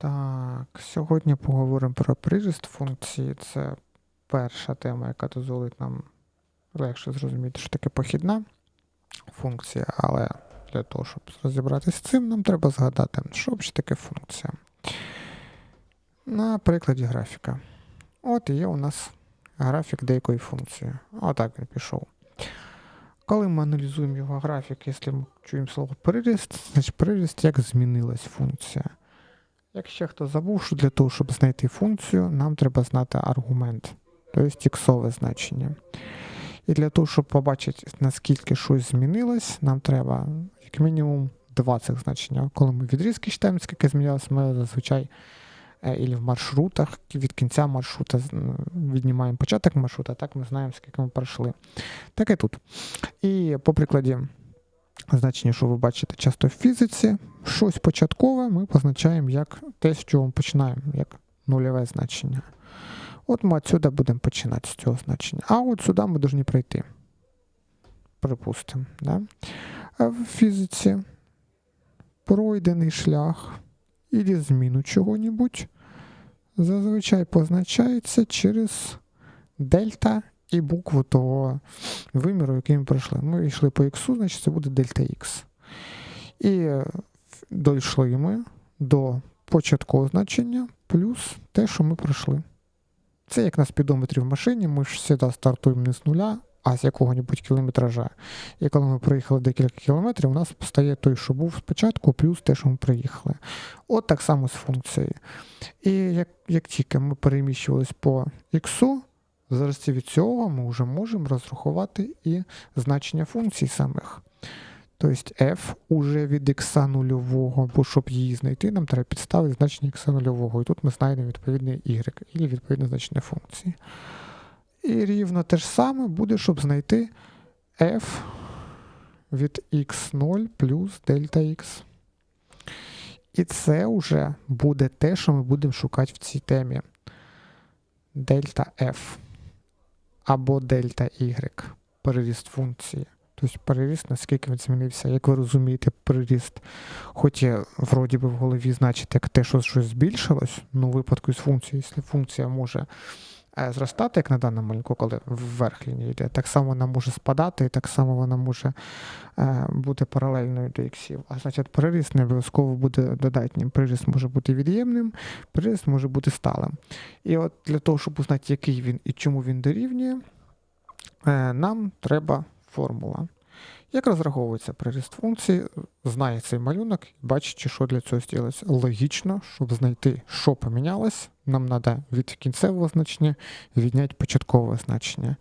Так, сьогодні поговоримо про приріст функції. Це перша тема, яка дозволить нам легше зрозуміти, що таке похідна функція, але для того, щоб розібратися з цим, нам треба згадати, що взагалі таке функція. На прикладі графіка. От є у нас графік деякої функції. Отак він пішов. Коли ми аналізуємо його графік, якщо ми чуємо слово приріст, значить приріст як змінилась функція. Якщо хто забув, що для того, щоб знайти функцію, нам треба знати аргумент, тобто іксове значення. І для того, щоб побачити, наскільки щось змінилось, нам треба як мінімум два цих значення. Коли ми відрізки читаємо, скільки змінилось, ми зазвичай е, і в маршрутах від кінця маршрута віднімаємо початок маршрута, так ми знаємо, скільки ми пройшли. Так і тут. І по прикладі значення, що ви бачите часто в фізиці, щось початкове ми позначаємо як те, з чого ми починаємо, як нульове значення. От ми отсюди будемо починати з цього значення. А от сюди ми повинні пройти. Припустимо. Да? А в фізиці пройдений шлях і зміну чого-небудь зазвичай позначається через дельта і букву того виміру, який ми пройшли. Ми йшли по х, значить це буде дельта х. І е, дійшли ми до початкового значення плюс те, що ми пройшли. Це як на спідометрі в машині, ми ж завжди стартуємо не з нуля, а з якого-небудь кілометража. І коли ми проїхали декілька кілометрів, у нас стає той, що був спочатку, плюс те, що ми приїхали. От так само з функцією. І як, як тільки ми переміщувались по х, залежності від цього ми вже можемо розрахувати і значення функцій самих. Тобто f уже від x нульового, бо щоб її знайти, нам треба підставити значення x нульового. І тут ми знайдемо відповідний y, і відповідне значення функції. І рівно те ж саме буде, щоб знайти f від x0 плюс дельта x. І це вже буде те, що ми будемо шукати в цій темі. Дельта f або дельта y. Переріст функції. Тобто переріст, наскільки він змінився. Як ви розумієте, переріст, хоч і вроді би в голові значить як те, що щось збільшилось, ну в випадку з функцією, якщо функція може зростати, як на даному малюнку, коли вверх лінії йде, так само вона може спадати, і так само вона може е, бути паралельною до іксів. А значить, приріст не обов'язково буде додатнім. Приріст може бути від'ємним, приріст може бути сталим. І от для того, щоб узнати, який він і чому він дорівнює, е, нам треба формула. Як розраховується приріст функції, знає цей малюнок, бачить, що для цього зробилось. Логічно, щоб знайти, що помінялось, нам треба від кінцевого значення відняти початкове значення.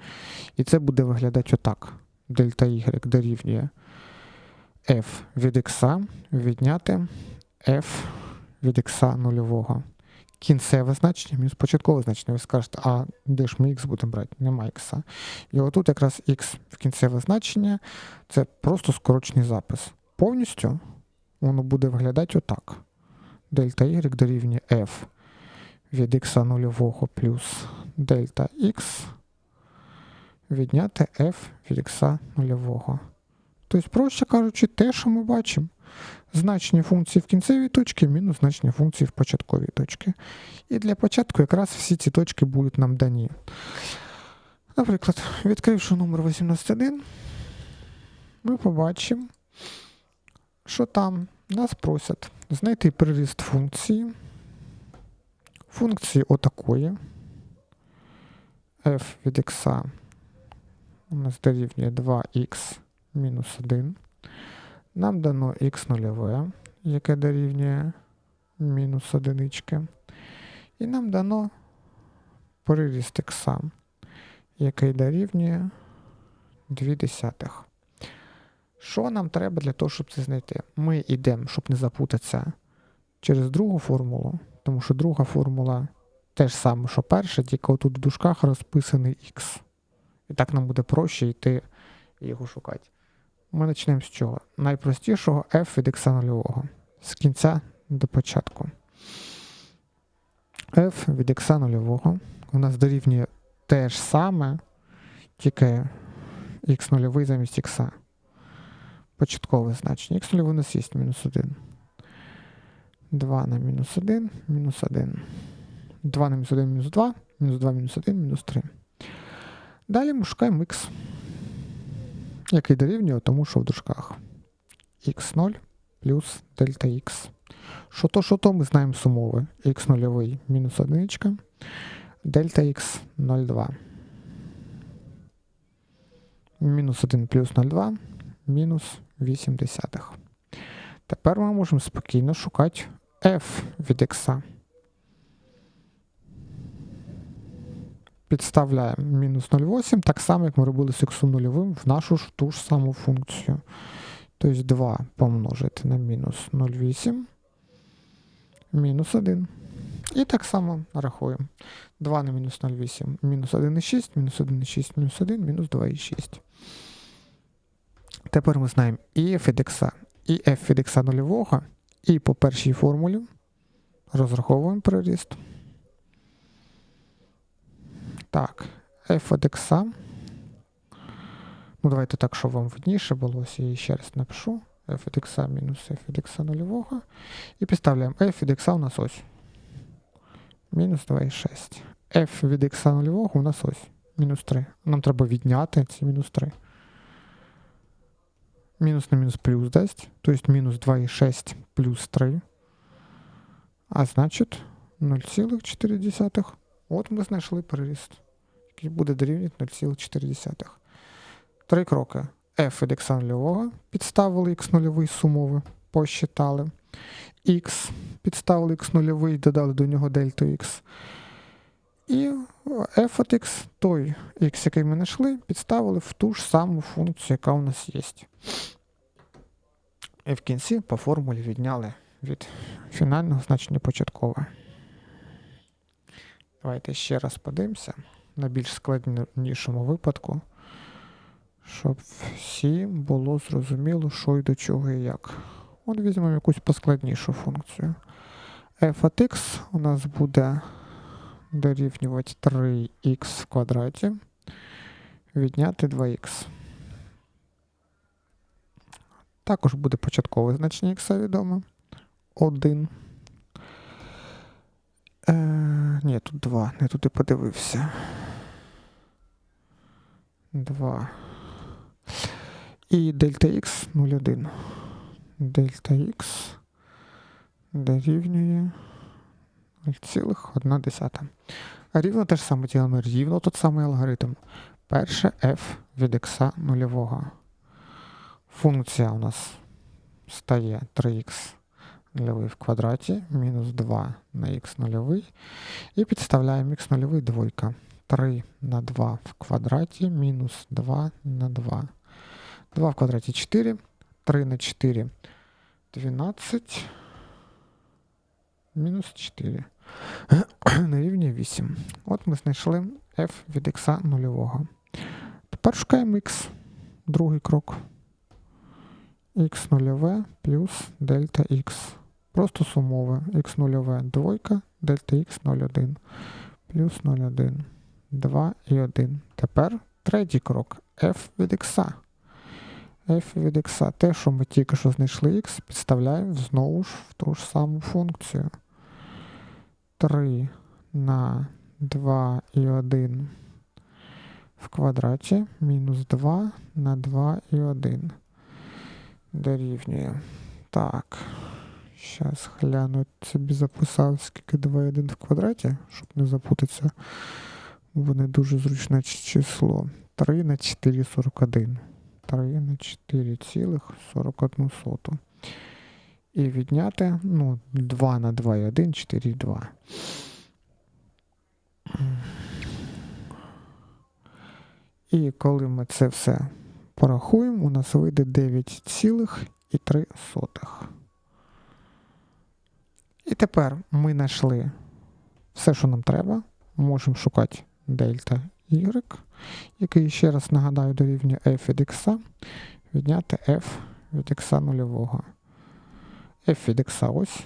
І це буде виглядати отак. Дельта y дорівнює f від x відняти f від x нульового. Кінцеве значення мінус початкове значення. Ви скажете, а де ж ми х будемо брати? Нема х. І отут якраз х в кінцеве значення це просто скорочений запис. Повністю воно буде виглядати отак. Дельта y дорівнює f від x нульового плюс дельта x відняти f від x нульового. Тобто, проще кажучи, те, що ми бачимо. Значення функції в кінцевій точці мінус значення функції в початковій точці. І для початку якраз всі ці точки будуть нам дані. Наприклад, відкривши номер 81, ми побачимо, що там нас просять знайти приріст функції. Функції отакої. f від x у нас дорівнює 2х мінус 1. Нам дано х нульове, яке дорівнює мінус одинички. І нам дано приріст х, який дорівнює 2 десятих. Що нам треба для того, щоб це знайти? Ми йдемо, щоб не запутатися, через другу формулу, тому що друга формула те ж саме, що перша, тільки отут в дужках розписаний х. І так нам буде проще йти і його шукати. Ми почнемо з чого? Найпростішого f від x нульового. З кінця до початку. f від x нульового у нас дорівнює те ж саме, тільки x нульовий замість x. Початкове значення. x нульовий у нас є мінус 1. 2 на мінус 1, мінус 1. 2 на мінус 1, мінус 2, мінус 2, мінус 1, мінус 3. Далі ми шукаємо х, який дорівнює тому, що в дужках. х0 плюс дельта х. Що то, що то, ми знаємо сумови. х0 мінус 1, дельта х 0,2. Мінус 1 плюс 0,2, мінус 8. Тепер ми можемо спокійно шукати f від x. Підставляємо мінус 0,8, так само, як ми робили з x нульовим в нашу ж ту ж саму функцію. Тобто 2 помножити на мінус 0,8, мінус 1. І так само рахуємо. 2 на мінус 0,8, мінус 1,6, мінус 1,6, мінус 1, мінус 2,6. Тепер ми знаємо і f від x, і f від x нульового, і по першій формулі розраховуємо приріст. Так, f від x. Ну, давайте так, щоб вам видніше було, я її ще раз напишу. f від x мінус f від x нульового. І підставляємо f від x у нас ось. Мінус 2,6. f від x нульового у нас ось. Мінус 3. Нам треба відняти ці мінус 3. Мінус на мінус плюс дасть. Тобто мінус 2,6 плюс 3. А значить 0,4. От ми знайшли приріст, який буде дорівнювати 0,4. Три кроки. f від x нульового підставили x нульовий сумови, посчитали. x підставили x нульовий, додали до нього дельту x. І f від x, той x, який ми знайшли, підставили в ту ж саму функцію, яка у нас є. І в кінці по формулі відняли від фінального значення початкове. Давайте ще раз подивимося на більш складнішому випадку, щоб всім було зрозуміло, що і до чого і як. От візьмемо якусь поскладнішу функцію. f от x у нас буде дорівнювати 3х в квадраті, відняти 2х. Також буде початкове значення х відомо. 1. Е, Ні, тут 2. Не туди подивився. 2. І дельта х 0,1. Дельта х дорівнює 0,1. А рівно те ж саме ділимо рівно тот самий алгоритм. Перше f від x нульового. Функція у нас стає 3х нульовий в квадраті, мінус 2 на х нульовий. І підставляємо х нульовий двойка. 3 на 2 в квадраті, мінус 2 на 2. 2 в квадраті 4, 3 на 4 12, мінус 4. на рівні 8. От ми знайшли f від x нульового. Тепер шукаємо x, другий крок. x нульове плюс дельта x. Просто сумове. x нульове двойка, дельта x 0,1 плюс 0,1. 2 і 1. Тепер третій крок f від x. f від x. Те, що ми тільки що знайшли x, підставляємо знову ж в ту ж саму функцію. 3 на 2 і 1 в квадраті мінус 2 на 2 і 1 дорівнює. Так. Зараз гляну, собі записав, скільки 2 і 1 в квадраті, щоб не запутатися. Бо не дуже зручне число. 3 на 4 41. 3 на 4,41. І відняти, ну, 2 на 2 і 1, 4 і 2. І коли ми це все порахуємо, у нас вийде 9,3. І тепер ми знайшли все, що нам треба. Можемо шукати дельта y, який, ще раз нагадаю, дорівнює f від x, відняти f від x нульового. f від x ось.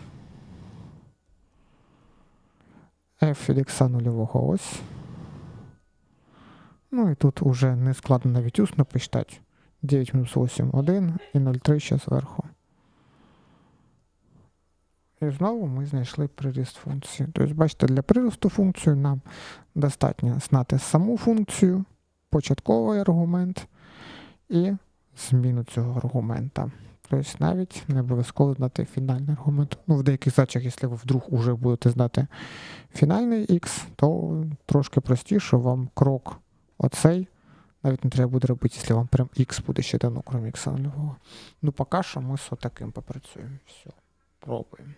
f від x нульового ось. Ну і тут уже не складно навіть усно посчитати. 9 мінус 8 1 і 0,3 ще зверху. І знову ми знайшли приріст функції. Тобто, бачите, для приросту функції нам достатньо знати саму функцію, початковий аргумент і зміну цього аргумента. Тобто навіть не обов'язково знати фінальний аргумент. Ну, в деяких задачах, якщо ви вдруг уже будете знати фінальний x, то трошки простіше вам крок оцей. Навіть не треба буде робити, якщо вам прям x буде ще дано, крім x нульового. Ну, поки що ми з отаким попрацюємо. Все, пробуємо.